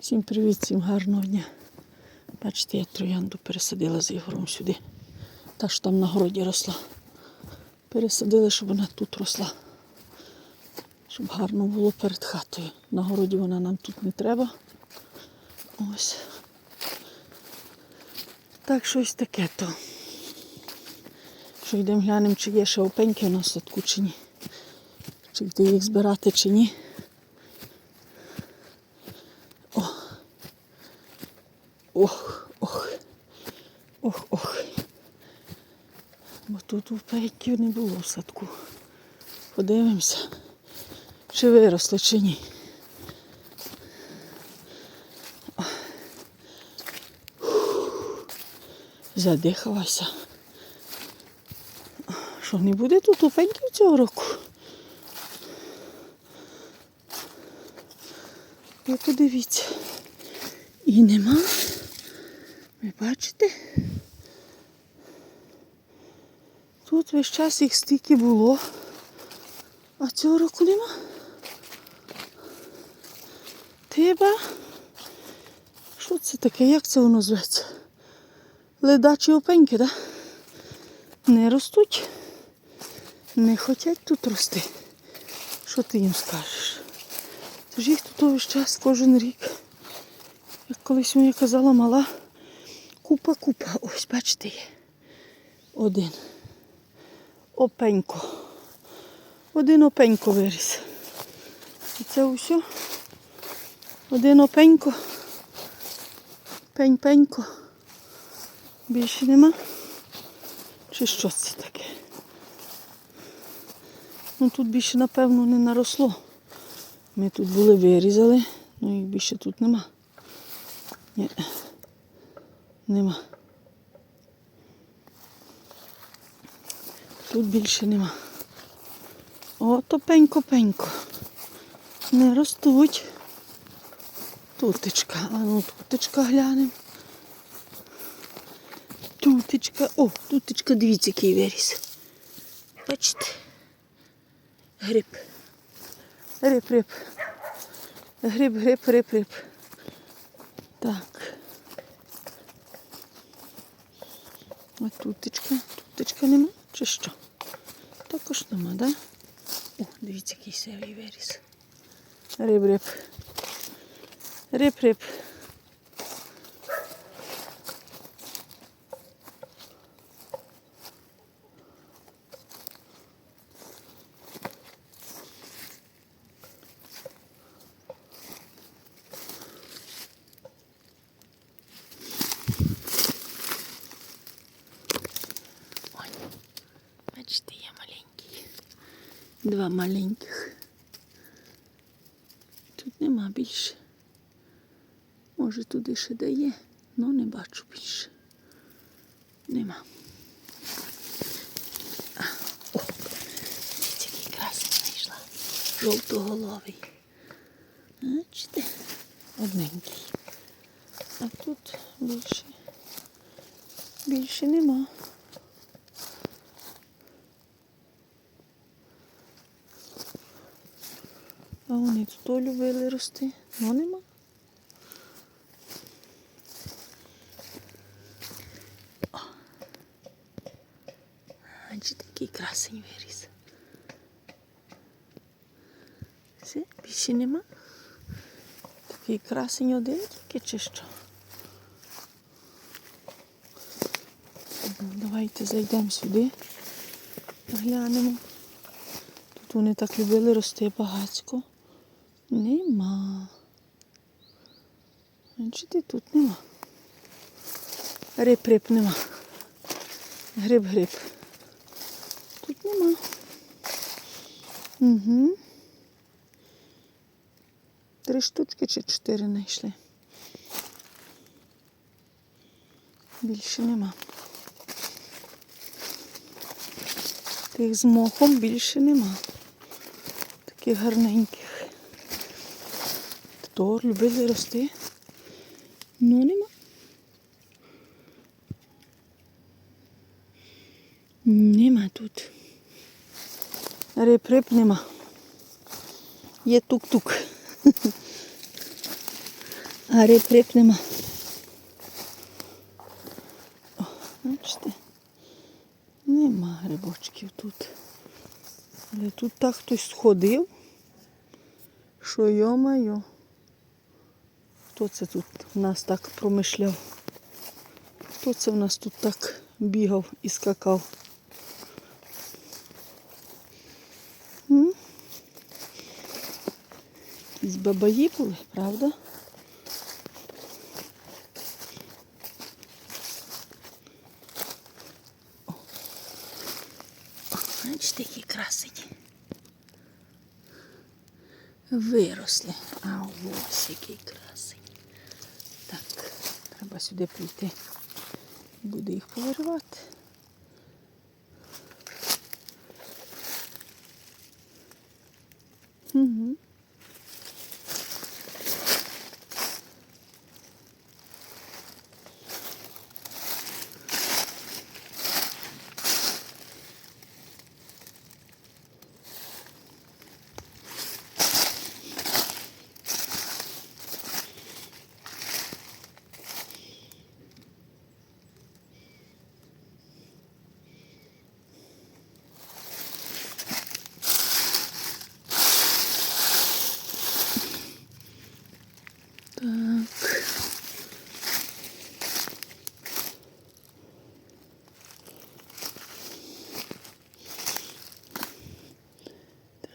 Всім привіт, всім гарного дня. Бачите, я троянду пересадила з Ігорем сюди. Та що там на городі росла. Пересадили, щоб вона тут росла. Щоб гарно було перед хатою. На городі вона нам тут не треба. Ось. Так щось таке то. Що йдемо глянемо, чи є ще опеньки в садку, чи ні. Чи йти їх збирати, чи ні. Ох, ох, ох, ох. Бо тут у упейків не було в садку. Подивимося, чи виросли, чи ні. Задихалася. Що не буде тут упеньків цього року? Ви подивіться. І нема. Ви бачите? Тут весь час їх стільки було, а цього року нема. Тиба. Що це таке? Як це воно зветься? Ледачі опеньки, так? Да? Не ростуть. Не хочуть тут рости. Що ти їм скажеш? Тож їх тут весь час кожен рік. Як колись мені казала мала, купа-купа. Ось, бачите. Один. Опенько. Один опенько виріс. І це усе. Один опенько. Пень-пенько. Більше нема. Чи що це таке? Ну тут більше, напевно, не наросло. Ми тут були вирізали, ну і більше тут нема. Ні. Нема. Тут більше нема. О, то пенько-пенько. Не ростуть. Тутечка. А ну тутечка глянемо. Тутечка. О, тутечка, дивіться, який виріс. Бачите? Гриб. Гриб, гриб. Гриб, гриб, гриб, гриб. Так. А тутечка. Тутечка нема? Чи що? Також нема? Да? О, дивіться, який севий виріс. Риб, риб. Риб, риб. Ой, бачите, я маленький. Два маленьких. Тут нема більше. Може туди ще дає, але не бачу більше. Нема. А, о, який красний знайшла. Жовтоголовий. Бачите? Одненький. А тут більше. Більше нема. А вони тут любили рости, але нема. О. Бачите, такий красень виріс. Все, більше нема. Такий красень один тільки чи що. Ну, Давайте зайдемо сюди, глянемо. Тут вони так любили рости багацько. Нема. Бачите, тут нема. Риб-риб нема. Гриб-гриб. Тут нема. Угу. Три штучки чи чотири знайшли. Більше нема. Тих з мохом більше нема. Таких гарненьких. То любили рости. Ну нема. Нема тут. Риб-риб нема. Є тук-тук. А риб нема. О, бачите? Нема грибочків тут. Але тут так хтось сходив, що йо-майо. Хто це тут у нас так промишляв? Хто це в нас тут так бігав і скакав? Якісь бабаї були, правда? Бачите, які красені. Виросли. А ось який красень. Треба сюди прийти. Буду їх повиривати. Угу.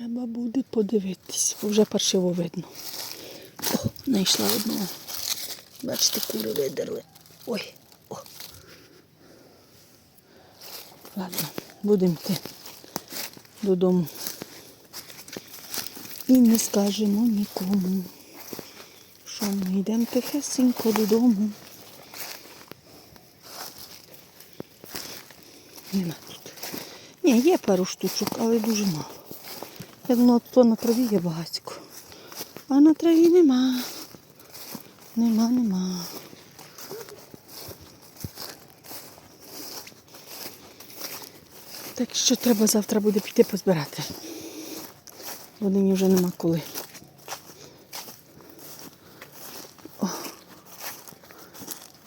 Треба буде подивитись, бо вже паршиво видно. О, знайшла одного. Бачите, кури видерли. Ой. О. Ладно, будемо йти додому. І не скажемо нікому що ми йдемо тихесенько додому. Нема тут. Ні, є пару штучок, але дуже мало. Я думала, то на траві є багатько. А на траві нема. Нема, нема. Так що треба завтра буде піти позбирати. Водині вже нема коли.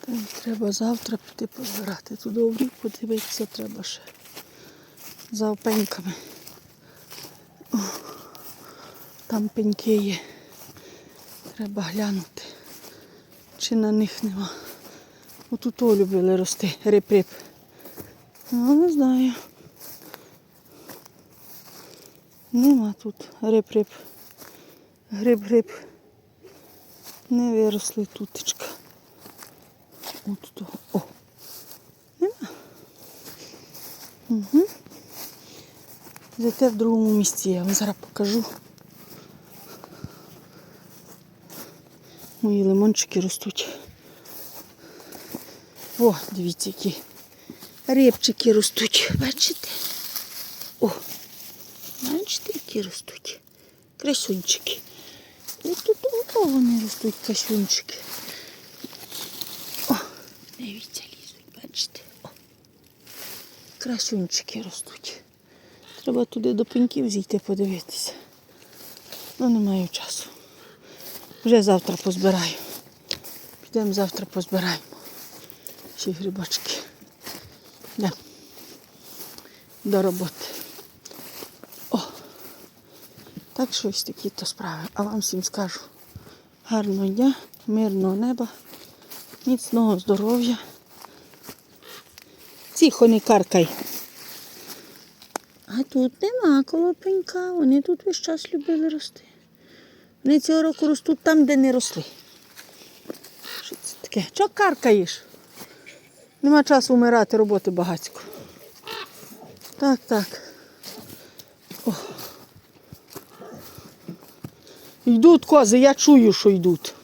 Та й Треба завтра піти позбирати. Тут добрі подивитися треба ще. За опеньками. О, там пеньки є. Треба глянути, чи на них нема. Отут о любили рости, реп-реп. Ну, не знаю. Нема тут реп-реп. Гриб-гриб. Не виросли тутечка. От того. О. Нема. Угу. Зате в другому місці я вам зараз покажу. Мої лимончики ростуть. О, дивіться, які репчики ростуть. Бачите? О, бачите, які ростуть. Красунчики. І тут о, вони ростуть красунчики. О, дивіться, лізуть, бачите. О. Красунчики ростуть. Треба туди до пеньків зійти подивитися. Ну, не маю часу. Вже завтра позбираю. Підемо завтра позбираємо. Ще грибочки. Йдемо. До роботи. О! Так що ось такі то справи. А вам всім скажу. Гарного дня, мирного неба, міцного здоров'я. Тихо не каркай. А тут нема колопенька, вони тут весь час любили рости. Вони цього року ростуть там, де не росли. Що це таке? Чого каркаєш? Нема часу вмирати, роботи багатько. Так, так. О. Йдуть кози, я чую, що йдуть.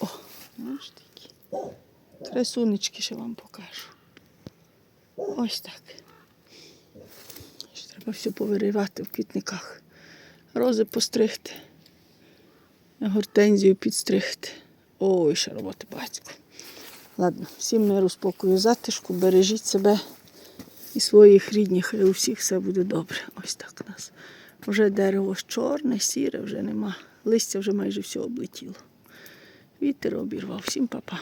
О, знаєш такі. Красунечки ще вам покажу. Ось так. Треба все повиривати в квітниках. Рози постригти. Гортензію підстригти. Ой, ще роботи батько. Ладно, всім миру, спокою, затишку, бережіть себе і своїх рідних, і у всіх все буде добре. Ось так у нас. Вже дерево чорне, сіре, вже нема Листя вже майже все облетіло. Вітер обірвав. Всім па-па.